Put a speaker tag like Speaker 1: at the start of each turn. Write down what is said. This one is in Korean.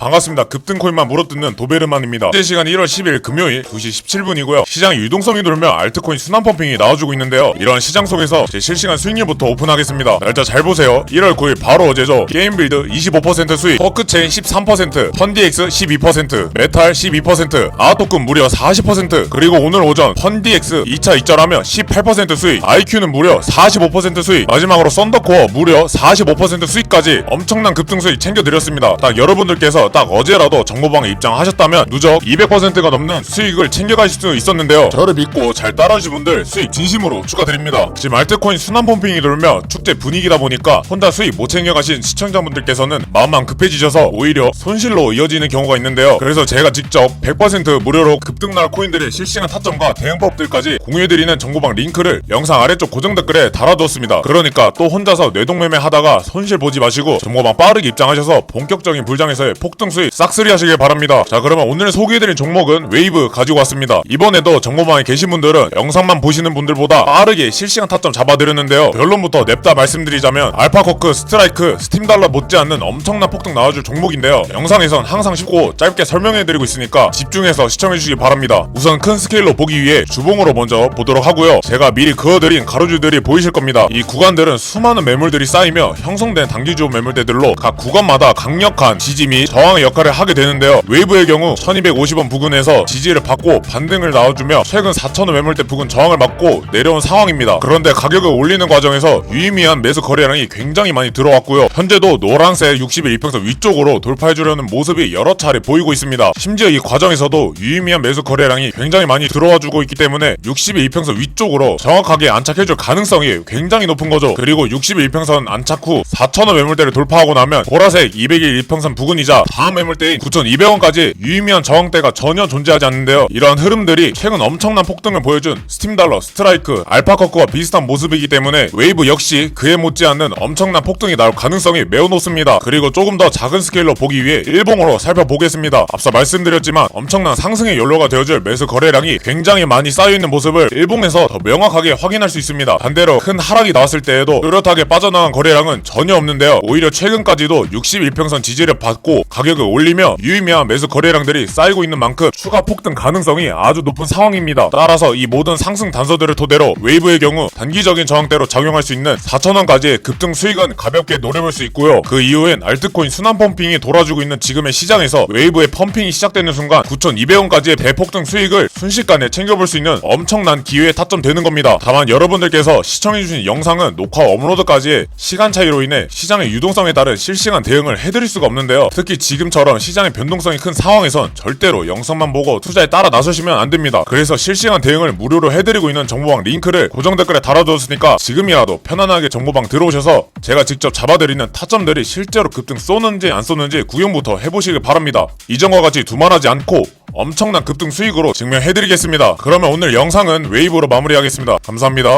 Speaker 1: 반갑습니다. 급등코인만 물어뜯는 도베르만입니다. 현재 시간 1월 10일 금요일 2시 17분이고요. 시장의 유동성이 돌며 알트코인 순환 펌핑이 나와주고 있는데요. 이런 시장 속에서 제 실시간 수익률부터 오픈하겠습니다. 날짜 잘 보세요. 1월 9일 바로 어제죠. 게임빌드 25% 수익, 터크체인 13%, 펀디엑스 12%, 메탈 12%, 아토큰 무려 40%, 그리고 오늘 오전 펀디엑스 2차 입절하며 18% 수익, IQ는 무려 45% 수익, 마지막으로 썬더코어 무려 45% 수익까지 엄청난 급등 수익 챙겨드렸습니다. 딱 여러분들께서 딱 어제라도 정보방에 입장하셨다면 누적 200%가 넘는 수익을 챙겨가실 수 있었는데요. 저를 믿고 잘 따라주신 분들 수익 진심으로 축하드립니다. 지금 알트코인 순환 펌핑이 돌며 축제 분위기다 보니까 혼자 수익 못 챙겨가신 시청자분들께서는 마음만 급해지셔서 오히려 손실로 이어지는 경우가 있는데요. 그래서 제가 직접 100% 무료로 급등날 코인들의 실시간 타점과 대응법들까지 공유해드리는 정보방 링크를 영상 아래쪽 고정 댓글에 달아두었습니다. 그러니까 또 혼자서 뇌동매매 하다가 손실 보지 마시고 정보방 빠르게 입장하셔서 본격적인 불장에서의 폭등 수익 싹쓸이 하시길 바랍니다. 자 그러면 오늘 소개해드린 종목은 웨이브 가지고 왔습니다. 이번에도 정보방에 계신 분들은 영상만 보시는 분들보다 빠르게 실시간 타점 잡아드렸는데요. 결론부터 냅다 말씀드리자면 알파커크 스트라이크 스팀달러 못지않는 엄청난 폭등 나와줄 종목인데요. 영상에선 항상 쉽고 짧게 설명해드리고 있으니까 집중해서 시청해주시기 바랍니다. 우선 큰 스케일로 보기 위해 주봉으로 먼저 보도록 하고요. 제가 미리 그어드린 가로줄들이 보이실 겁니다. 이 구간들은 수많은 매물들이 쌓이며 형성된 단기주호 매물대들로 각 구간마다 강력한 지지 및 저항 의 역할을 하게 되는데요. 웨이브의 경우 1250원 부근에서 지지를 받고 반등을 나와주며 최근 4000원 매물대 부근 저항을 맞고 내려온 상황입니다. 그런데 가격을 올리는 과정에서 유의미한 매수 거래량이 굉장히 많이 들어왔고요. 현재도 노란색 60일 이평선 위쪽으로 돌파해주려는 모습이 여러 차례 보이고 있습니다. 심지어 이 과정에서도 유의미한 매수 거래량이 굉장히 많이 들어와주고 있기 때문에 60일 이평선 위쪽으로 정확하게 안착해줄 가능성이 굉장히 높은 거죠. 그리고 60일 이평선 안착 후 4,000원 매물대를 돌파하고 나면 보라색 200일 이평선 부근이자 다음 매물대인 9,200원까지 유의미한 저항대가 전혀 존재하지 않는데요. 이러한 흐름들이 최근 엄청난 폭등을 보여준 스팀달러, 스트라이크, 알파커크와 비슷한 모습이기 때문에 웨이브 역시 그에 못지않는 엄청난 폭등이 나올 가능성이 매우 높습니다. 그리고 조금 더 작은 스케일로 보기 위해 일봉으로 살펴보겠습니다. 앞서 말씀드렸지만 엄청난 상승의 연료가 되어줄 매수 거래량이 굉장히 많이 쌓여있는 모습을 일봉에서 더 명확하게 확인할 수 있습니다. 반대로 큰 하락이 나왔을 때에도 뚜렷하게 빠져나간 거래량은 전혀 없는데요. 오히려 최근까지도 61평선 지지를 받고 가격 을 올리며 유의미한 매수 거래량들이 쌓이고 있는 만큼 추가 폭등 가능성이 아주 높은 상황입니다. 따라서 이 모든 상승 단서들을 토대로 웨이브의 경우 단기적인 저항대로 작용할 수 있는 4,000원까지의 급등 수익은 가볍게 노려볼 수 있고요. 그 이후엔 알트코인 순환 펌핑이 돌아주고 있는 지금의 시장에서 웨이브의 펌핑이 시작되는 순간 9,200원까지의 대폭등 수익을 순식간에 챙겨볼 수 있는 엄청난 기회에 타점되는 겁니다. 다만 여러분들께서 시청해주신 영상은 녹화 업로드까지의 시간 차이로 인해 시장의 유동성에 따른 실시간 대응을 해드릴 수가 없는데요. 특히 지금처럼 시장의 변동성이 큰 상황에선 절대로 영상만 보고 투자에 따라 나서시면 안 됩니다. 그래서 실시간 대응을 무료로 해드리고 있는 정보방 링크를 고정 댓글에 달아두었으니까 지금이라도 편안하게 정보방 들어오셔서 제가 직접 잡아드리는 타점들이 실제로 급등 쏘는지 안 쏘는지 구경부터 해보시길 바랍니다. 이전과 같이 두말하지 않고 엄청난 급등 수익으로 증명해드리겠습니다. 그러면 오늘 영상은 웨이브로 마무리하겠습니다. 감사합니다.